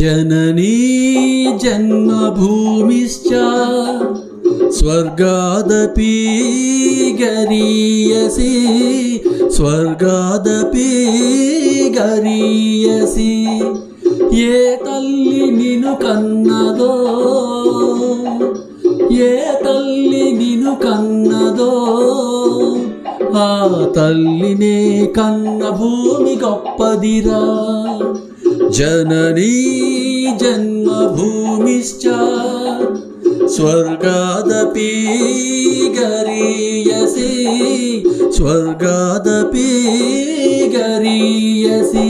జననీ జన్మభూమిశ్చ స్వర్గాదపి గరీయసి స్వర్గాదపి గరీయసి ఏ తల్లి నిను కన్నదో ఏ తల్లి నిను కన్నదో ఆ తల్లినే కన్న భూమి గొప్పదిరా జననీ జన్మభూమిశ్చ స్వర్గాదపి గరీయసి స్వర్గాదపి గరీయసి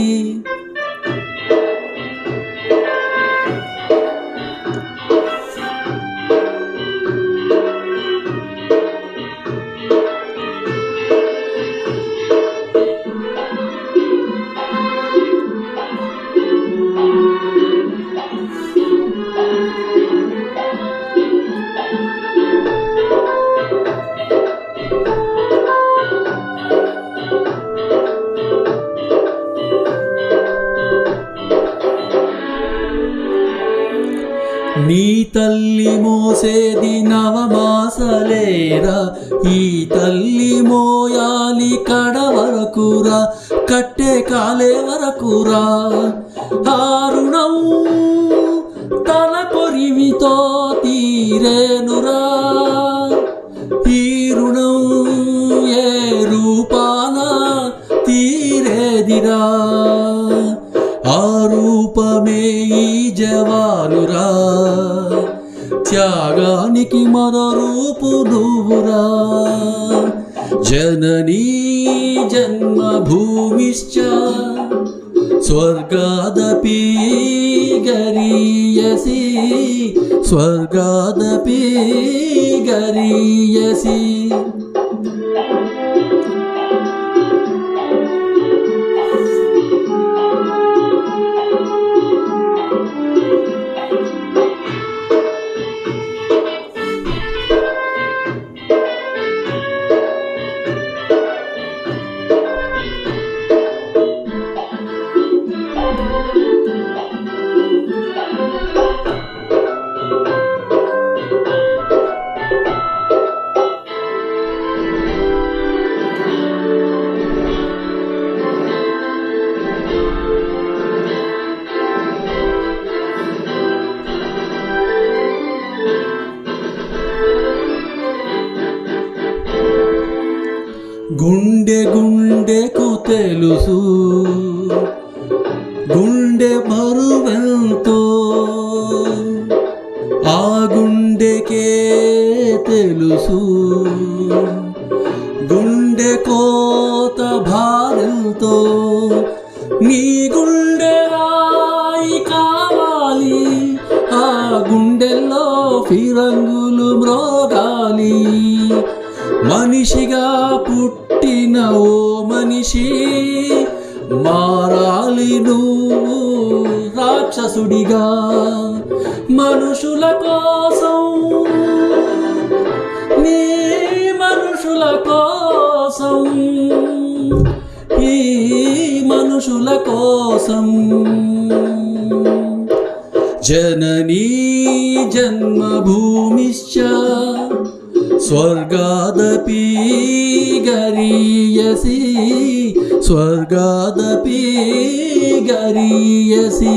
నీ తల్లి మోసేది నవమాసలేరా? ఈ తల్లి మోయాలి కడ వరకురా కట్టే కాలే వరకురా. హారుణం తన కొరివితో తీరేనురా. ఈ రుణం ఏ రూపాన తీరేదిరా? రూపమే ఈ జవానురా. త్యాగానికి మరో రూపు నువ్వురా. జననీ జన్మభూమిశ్చ స్వర్గాదపి గరీయసి. స్వర్గాదపి గరీయసి. గుండె గుండెకు తెలుసు. గుండె బరువెంతో ఆ గుండెకే తెలుసు. గుండె కోత భారంతో నీ గుండె రాయి కావాలి. ఆ గుండెల్లో ఫిరంగులు మ్రోగాలి. మనిషిగా పుట్టిన ఓ మనిషి మారాలి నువ్వు రాక్షసుడిగా. మనుషుల కోసం నీ మనుషుల కోసం ఈ మనుషుల కోసం. జననీ జన్మభూమిశ్చ స్వర్గాదపి గరీయసి స్వర్గాదపి గరీయసి